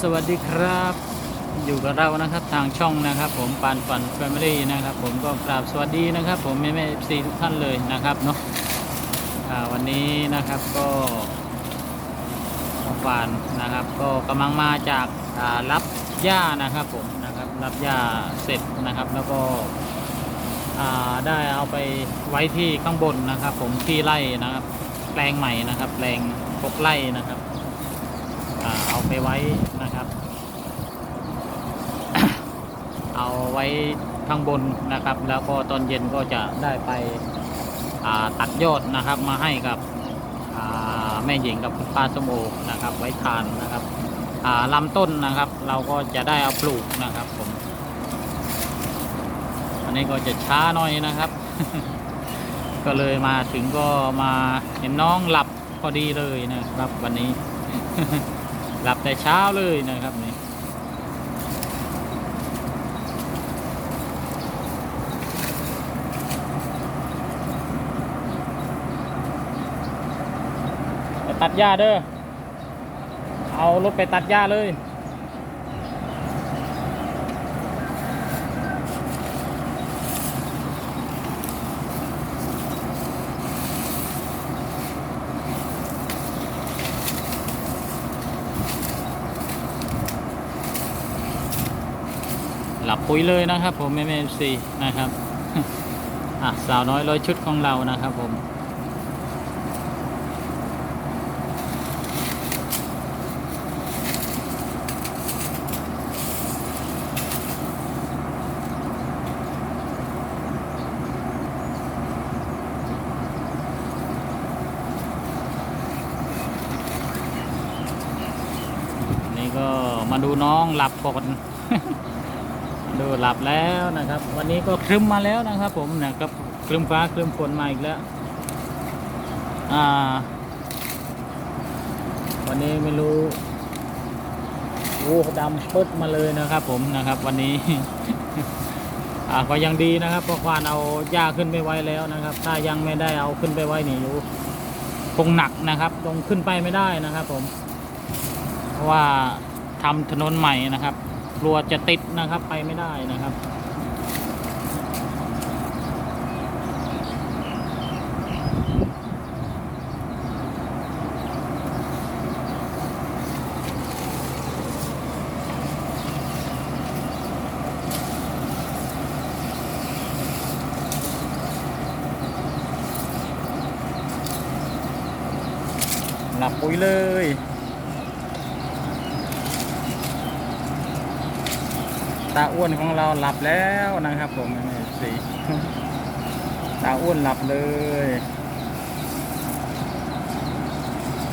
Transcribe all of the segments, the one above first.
สวัสดีครับ อยู่กับเรานะครับทางช่องนะครับ ผมปานฝันแฟมิลี่นะครับ ผมก็กราบสวัสดีนะครับ ผมแม่แม่ซีทุกท่านเลยนะครับเนาะวันนี้นะครับก็ปานนะครับ ก็กำลังมาจากรับหญ้านะครับ ผมนะครับ รับหญ้าเสร็จนะครับ แล้วก็ได้เอาไปไว้ที่ข้างบนนะครับ ผมที่ไร่นะครับ แปลงใหม่นะครับ แปลงปกไร่นะครับ เอาไปไว้นะครับ เอาไว้ข้างบนนะครับ แล้วก็ตอนเย็นก็จะได้ไปตัดยอดนะครับมาให้กับแม่หญิงกับคุณป้าสมโอนะครับ ไว้ทานนะครับลำต้นนะครับ เราก็จะได้เอาปลูกนะครับผมอันนี้ก็จะช้าหน่อยนะครับ ก็เลยมาถึงก็มาเห็นน้องหลับพอดีเลยนะครับ วันนี้ หลับแต่เช้าเลยนะครับนี่ตัดหญ้าเด้อ เอารถไปตัดหญ้าเลย หลับปุ๋ยเลยนะครับ ผมเอ็มเอซีนะครับอะสาวน้อยร้อยชุดของเรานะครับผมนี่ก็มาดูน้องหลับก่อน ดูหลับแล้วนะครับ วันนี้ก็ครึ้มมาแล้วนะครับ ผมนะครับครึ้มฟ้าครึ้มฝนมาอีกแล้วอ่า วันนี้ไม่รู้โอ้ดำปึ๊ดมาเลยนะครับ ผมนะครับ วันนี้ อ่าก็ยังดีนะครับเพราะควานเอาหญ้าขึ้นไปไว้แล้วนะครับ ถ้ายังไม่ได้เอาขึ้นไปไว้นี่รู้คงหนักนะครับลงขึ้นไปไม่ได้นะครับ ผม เพราะว่าทำถนนใหม่นะครับ กลัวจะติดนะครับไปไม่ได้นะครับ หลับปุ๋ยเลยาอ้วนของเราหลับแล้วนะครับผมนี่สิตาอ้วนหลับเลย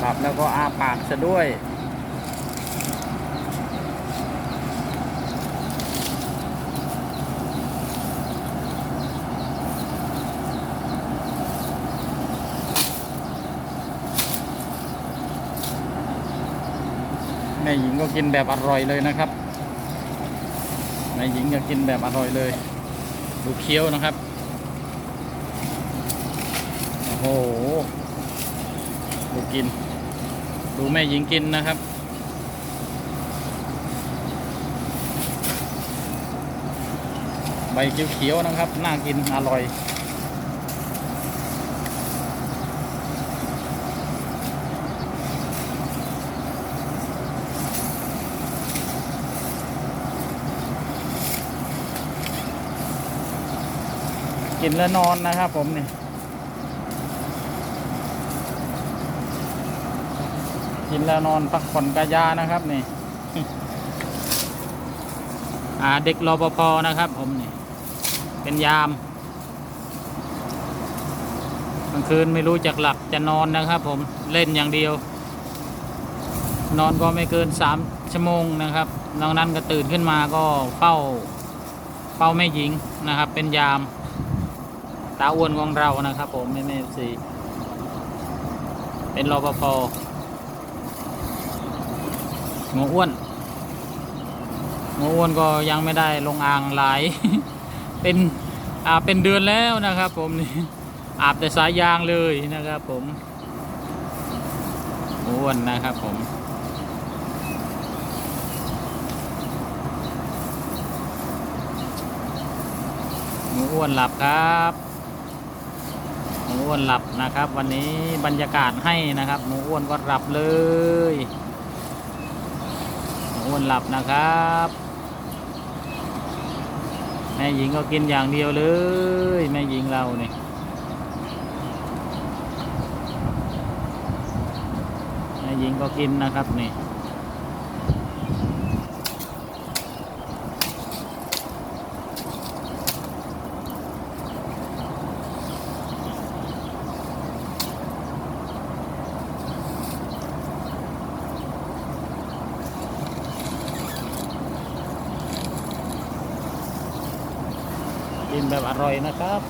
หลับแล้วก็อ้าปากซะด้วยแม่หญิงก็กินแบบอร่อยเลยนะครับ แม่หญิงก็กินแบบอร่อยเลย ดูเคี้ยวนะครับ โอ้โห ดูกิน ดูแม่หญิงกินนะครับใบเขียวๆนะครับ น่ากิน อร่อย กินแล้วนอนนะครับผมนี่กินแล้วนอนพักผ่อนกายานะครับนี่อาเด็กรปภนะครับ ผมนี่เป็นยามกลางคืนไม่รู้จักหลับจะนอนนะครับ ผมเล่นอย่างเดียว นอนก็ไม่เกินสามชั่วโมงนะครับนอกนั้นก็ตื่นขึ้นมาก็เฝ้าเฝ้าแม่หญิงนะครับ เป็นยาม ตาอ้วนของเรานะครับ ผมแม่แม่สีเป็นรปภงูอ้วนงูอ้วนก็ยังไม่ได้ลงอ่างไหลเป็นอาเป็นเดือนแล้วนะครับ ผมนี่อาบแต่สายยางเลยนะครับ ผมงูอ้วนนะครับ ผมงูอ้วนหลับครับ อ้วนหลับนะครับ วันนี้บรรยากาศให้นะครับ หมูอ้วนก็หลับเลยหมูอ้วนหลับนะครับแม่หญิงก็กินอย่างเดียวเลยแม่หญิงเราเนี่ยแม่หญิงก็กินนะครับนี่ กินแบบอร่อยนะครับ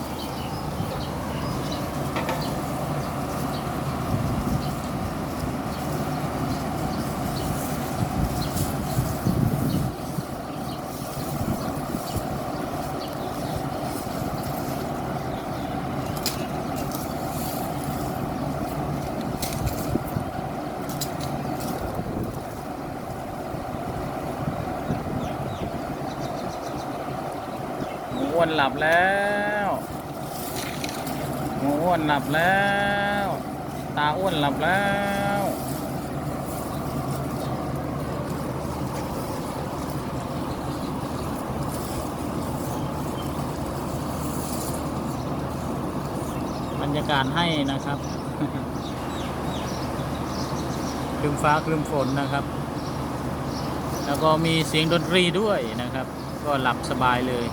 อ้วนหลับแล้วหมูอ้วนหลับแล้ว ตาอ้วนหลับแล้วบรรยากาศให้นะครับคลึมฟ้าคลึมฝนนะครับ แล้วก็มีเสียงดนตรีด้วยนะครับ ก็หลับสบายเลย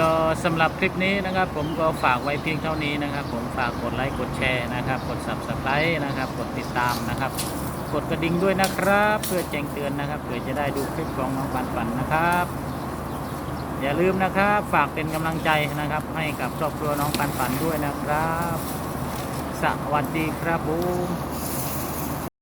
ก็สำหรับคลิปนี้นะครับ ผมก็ฝากไว้เพียงเท่านี้นะครับ ผมฝากกดไลค์กดแชร์นะครับ กด subscribe นะครับ กดติดตามนะครับ กดกระดิ่งด้วยนะครับ เพื่อแจ้งเตือนนะครับเพื่อจะได้ดูคลิปของน้องปันปันนะครับ อย่าลืมนะครับฝากเป็นกำลังใจนะครับ ให้กับครอบครัวน้องปันปันด้วยนะครับ สวัสดีครับผม